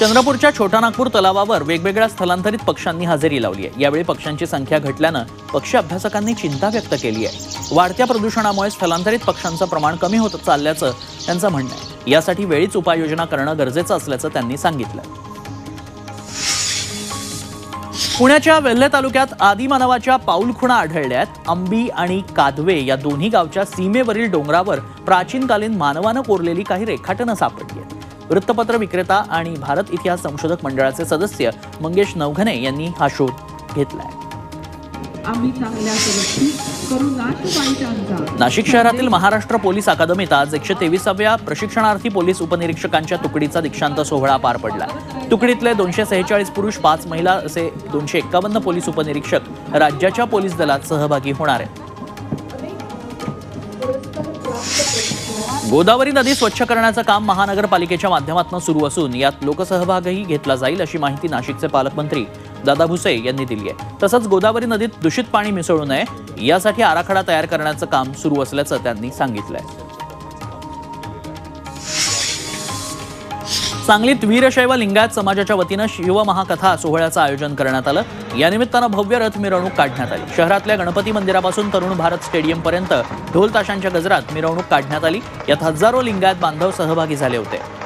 चंद्रपूरच्या छोटा नागपूर तलावावर वेगवेगळ्या स्थलांतरित पक्ष्यांनी हजेरी लावली आहे. यावेळी पक्ष्यांची संख्या घटल्यानं पक्षी अभ्यासकांनी चिंता व्यक्त केली आहे. वाढत्या प्रदूषणामुळे स्थलांतरित पक्ष्यांचं प्रमाण कमी होत चालल्याचं त्यांचं म्हणणं आहे. यासाठी वेळीच उपाययोजना करणं गरजेचं असल्याचं त्यांनी सांगितलं. पुण्याच्या वेल्हे तालुक्यात आदिमानवाच्या पाऊलखुणा आढळल्यात. अंबी आणि कादवे या दोन्ही गावच्या सीमेवरील डोंगरावर प्राचीनकालीन मानवानं कोरलेली काही रेखाटनं सापडली आहेत. वृत्तपत्र विक्रेता आणि भारत इतिहास संशोधक मंडळाचे सदस्य मंगेश नवघने यांनी हा शोध घेतलाय. नाशिक शहरातील महाराष्ट्र पोलीस अकादमीत आज एकशे तेविसाव्या प्रशिक्षणार्थी पोलीस उपनिरीक्षकांच्या तुकडीचा दीक्षांत सोहळा पार पडला. तुकडीतले दोनशे सेहेचाळीस पुरुष पाच महिला असे दोनशे एक्कावन्न पोलीस उपनिरीक्षक राज्याच्या पोलीस दलात सहभागी होणार आहेत. गोदावरी नदी स्वच्छ करण्याचं काम महानगरपालिकेच्या माध्यमातून सुरू असून यात लोकसहभागही घेतला जाईल अशी माहिती नाशिकचे पालकमंत्री दादा भुसे यांनी दिली आहे. तसंच गोदावरी नदीत दूषित पाणी मिसळू नये यासाठी आराखडा तयार करण्याचं काम सुरू असल्याचं त्यांनी सांगितलंय. सांगलीत वीरशैव लिंगायत समाजाच्या वतीनं शिवमहाकथा सोहळ्याचं आयोजन करण्यात आलं. या निमित्तानं भव्य रथ मिरवणूक काढण्यात आली. शहरातल्या गणपती मंदिरापासून तरुण भारत स्टेडियमपर्यंत ढोल ताशांच्या गजरात मिरवणूक काढण्यात आली. यात हजारो लिंगायत बांधव सहभागी झाले होते.